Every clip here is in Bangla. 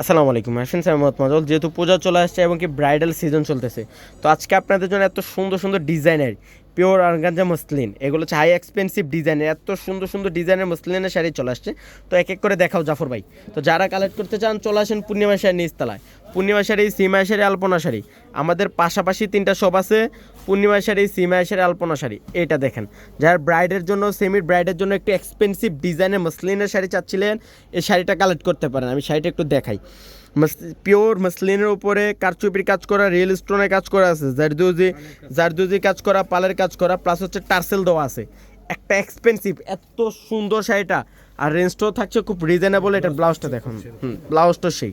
আসসালামু আলাইকুম। হাসিন স্যার মোহাম্মদ মাজল যেহেতু পূজা চলে আসছে এবং কি ব্রাইডাল সিজন চলতেছে, তো আজকে আপনাদের জন্য এত সুন্দর সুন্দর ডিজাইনের পিওর আরগাঞ্জা মসলিন, এগুলো হচ্ছে হাই এক্সপেন্সিভ ডিজাইনের এত সুন্দর সুন্দর ডিজাইনের মসলিনের শাড়ি চলে আসছে। তো এক এক করে দেখাও জাফর ভাই। তো যারা কালেক্ট করতে চান, চলে আসেন পূর্ণিমা শাড়ি নিচতলায়। পূর্ণিমা শাড়ি, সিমা শাড়ি, আলপনা শাড়ি। আমাদের পাশাপাশি তিনটা শপ আছে, পূর্ণিমা শাড়ি, সিমা শাড়ি, আলপনা শাড়ি। এটা দেখেন। যার ব্রাইডের জন্য সেমি ব্রাইডের জন্য একটু এক্সপেন্সিভ ডিজাইনের মসলিনের শাড়ি চাচ্ছিলেন, এই শাড়িটা কালেক্ট করতে পারেন। আমি শাড়িটা একটু দেখাই। পিওর মসলিনের উপরে কারচুপির কাজ করা রিয়েল স্টোনের কাজ করা আছে, জারদুজি জারদুজি কাজ করা, পালের কাজ করা প্লাস হচ্ছে টার্সেল দেওয়া আছে। একটা এক্সপেন্সিভ এত সুন্দর শাড়িটা। আর রেঞ্জটাও থাকছে খুব রিজনেবল এটা ব্লাউজটা দেখুন। হুম ব্লাউজটা সেই।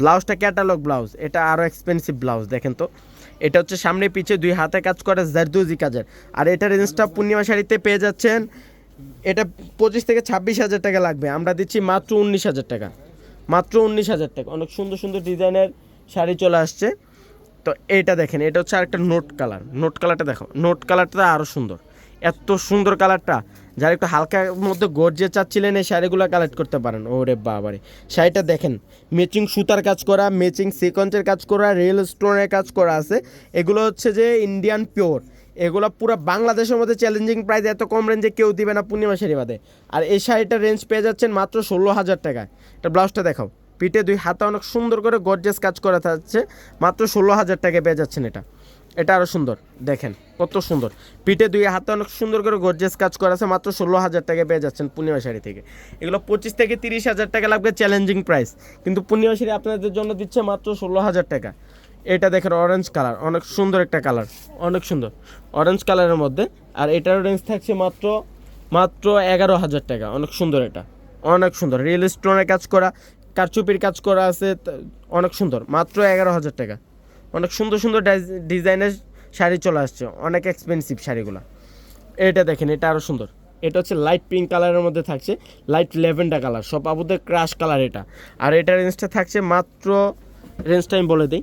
ব্লাউজটা ক্যাটালগ ব্লাউজ, এটা আরও এক্সপেন্সিভ ব্লাউজ, দেখেন তো। এটা হচ্ছে সামনে পিছে দুই হাতে কাজ করে জারদুজি কাজের। আর এটা রেঞ্জটা পূর্ণিমা শাড়িতে পেয়ে যাচ্ছেন, এটা পঁচিশ থেকে ছাব্বিশ হাজার টাকা লাগবে। আমরা দিচ্ছি মাত্র উনিশ হাজার টাকা। মাত্র উনিশ হাজার টাকা। অনেক সুন্দর সুন্দর ডিজাইনের শাড়ি চলে আসছে। তো এটা দেখেন, এটা হচ্ছে আরেকটা নোট কালার। নোট কালারটা দেখো, নোট কালারটা আরও সুন্দর। এত সুন্দর কালারটা। যারা একটু হালকার মধ্যে গর্জে চাচ্ছিলেন এই শাড়িগুলো কালেক্ট করতে পারেন। ওরে বাবারে। শাড়িটা দেখেন ম্যাচিং সুতার কাজ করা ম্যাচিং সিকোয়েন্সের কাজ করা রিয়েল স্টোনের কাজ করা আছে। এগুলো হচ্ছে যে ইন্ডিয়ান পিওর এগুলো পুরো বাংলাদেশের মধ্যে চ্যালেঞ্জিং প্রাইস এত কম রেঞ্জে কেউ দিবে না পূর্ণিমা শাড়ি বাদে। আর এই শাড়িটার রেঞ্জ পেয়ে যাচ্ছেন মাত্র ষোলো হাজার টাকায়। এটা ব্লাউজটা দেখাও। পিঠে দুই হাতে অনেক সুন্দর করে গর্জেস কাজ করা থাকছে। মাত্র ষোলো হাজার টাকায় পেয়ে যাচ্ছেন এটা। এটা আরও সুন্দর, দেখেন, কত সুন্দর। পিঠে দুই হাতে অনেক সুন্দর করে গর্জেস কাজ করা আছে, মাত্র ষোলো হাজার টাকায় পেয়ে যাচ্ছেন পূর্ণিমা শাড়ি থেকে। এগুলো পঁচিশ থেকে তিরিশ হাজার টাকা লাগবে চ্যালেঞ্জিং প্রাইস কিন্তু পূর্ণিমা শাড়ি আপনাদের জন্য দিচ্ছে মাত্র ষোলো হাজার টাকা। এটা দেখেন অরেঞ্জ কালার অনেক সুন্দর একটা কালার অনেক সুন্দর। অরেঞ্জ কালারের মধ্যে, আর এটার রেঞ্জ থাকছে মাত্র মাত্র এগারো হাজার টাকা, অনেক সুন্দর এটা। অনেক সুন্দর রিয়েল স্টোনের কাজ করা, কারচুপির কাজ করা আছে অনেক সুন্দর, মাত্র এগারো হাজার টাকা। অনেক সুন্দর সুন্দর ডাইজ- ডিজাইনের শাড়ি চলে আসছে, অনেক এক্সপেন্সিভ শাড়িগুলো। এটা দেখেন, এটা আরও সুন্দর। এটা হচ্ছে লাইট পিঙ্ক কালারের মধ্যে থাকছে লাইট লেভেন্ডার কালার সব আবুদের ক্রাশ কালার এটা। আর এটা রেঞ্জটা থাকছে মাত্র রেঞ্জটা আমি বলে দিই।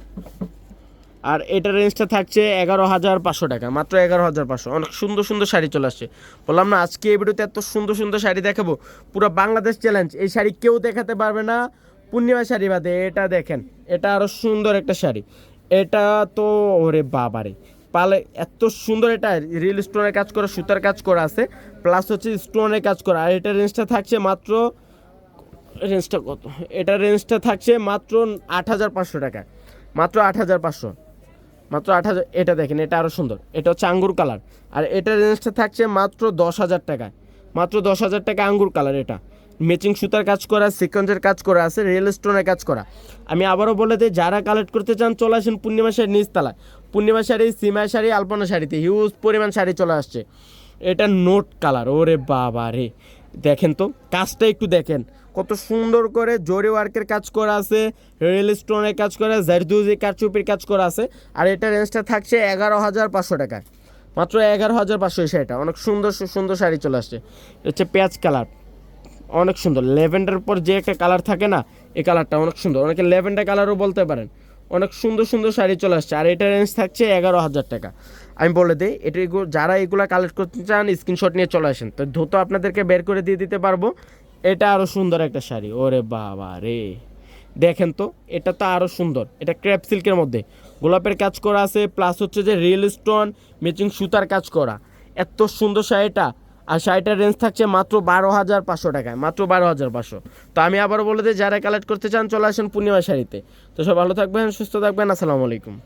আর এটার রেঞ্জটা থাকছে এগারো হাজার পাঁচশো টাকা, মাত্র এগারো হাজার পাঁচশো। অনেক সুন্দর সুন্দর শাড়ি চলে আসছে। বললাম না, আজকে এই ভিডিওতে এত সুন্দর সুন্দর শাড়ি দেখাবো, পুরো বাংলাদেশ চ্যালেঞ্জ এই শাড়ি কেউ দেখাতে পারবে না, পূর্ণিমা শাড়ি বাদে, এটা দেখেন, এটা আরও সুন্দর একটা শাড়ি। এটা তো ওরে বাবারে। পালে এত সুন্দর এটা রিয়েল স্টোনের কাজ করা, সুতার কাজ করা আছে প্লাস হচ্ছে স্টোনের কাজ করা। আর এটা রেঞ্জটা থাকছে মাত্র রেঞ্জটা কত? এটা রেঞ্জটা থাকছে মাত্র আট হাজার পাঁচশো টাকা। মাত্র আট হাজার পাঁচশো। মাত্র আট হাজার, এটা দেখেন, এটা আরও সুন্দর। এটা হচ্ছে আঙ্গুর কালার আর এটার রেঞ্জটা থাকছে মাত্র দশ হাজার টাকায় মাত্র দশ হাজার টাকা আঙ্গুর কালার এটা। ম্যাচিং সুতার কাজ করা সিকোয়েন্সের কাজ করা আছে রিয়েল স্টোনের কাজ করা। আমি আবারও বলে দিই, যারা কালেক্ট করতে চান, চলে আসেন পূর্ণিমা শাড়ি নিচতলায়। পূর্ণিমা শাড়ি, সিমা শাড়ি, আলপনা শাড়িতে। হিউজ পরিমাণ শাড়ি চলে আসছে। এটা নোট কালার ওরে বাবা রে। দেখেন তো, কাজটা একটু দেখেন। কত সুন্দর করে জরি ওয়ার্কের কাজ করা আছে রিয়েল স্টোনের কাজ করা, জারদুজি কারচুপির কাজ করা আছে, আর এটা রেঞ্জটা থাকছে এগারো হাজার পাঁচশো টাকায় মাত্র এগারো হাজার পাঁচশো এই শাড়িটা। অনেক সুন্দর সুন্দর শাড়ি চলে আসছে। হচ্ছে পেঁয়াজ কালার অনেক সুন্দর। লেভেন্ডার পর যে একটা কালার থাকে না, এই কালারটা অনেক সুন্দর। অনেকে লেভেন্ডার কালারও বলতে পারেন। অনেক সুন্দর সুন্দর শাড়ি চলে আসছে। আর এটা রেঞ্জ থাকছে এগারো হাজার টাকা। আমি বলে দিই, এটা যারা এগুলো কালেক্ট করতে চান স্ক্রিনশট নিয়ে চলে আসেন। তো ধুতো আপনাদেরকে বের করে দিয়ে দিতে পারব। এটা আরও সুন্দর একটা শাড়ি। ওরে বাবা রে। দেখেন তো, এটা তো আরও সুন্দর। এটা ক্র্যাপ সিল্কের মধ্যে। গোলাপের কাজ করা আছে প্লাস হচ্ছে যে রিয়েল স্টোন ম্যাচিং সুতার কাজ করা। এত সুন্দর শাড়িটা। আর শাড়িটার রেঞ্জ থাকছে মাত্র বারো হাজার পাঁচশো টাকায়, মাত্র বারো হাজার পাঁচশো। তো আমি আবারও বলে দিই, যারা কালেক্ট করতে চান চলে আসেন পূর্ণিমা শাড়িতে। তো সব ভালো থাকবেন, সুস্থ থাকবেন, আসসালামু আলাইকুম।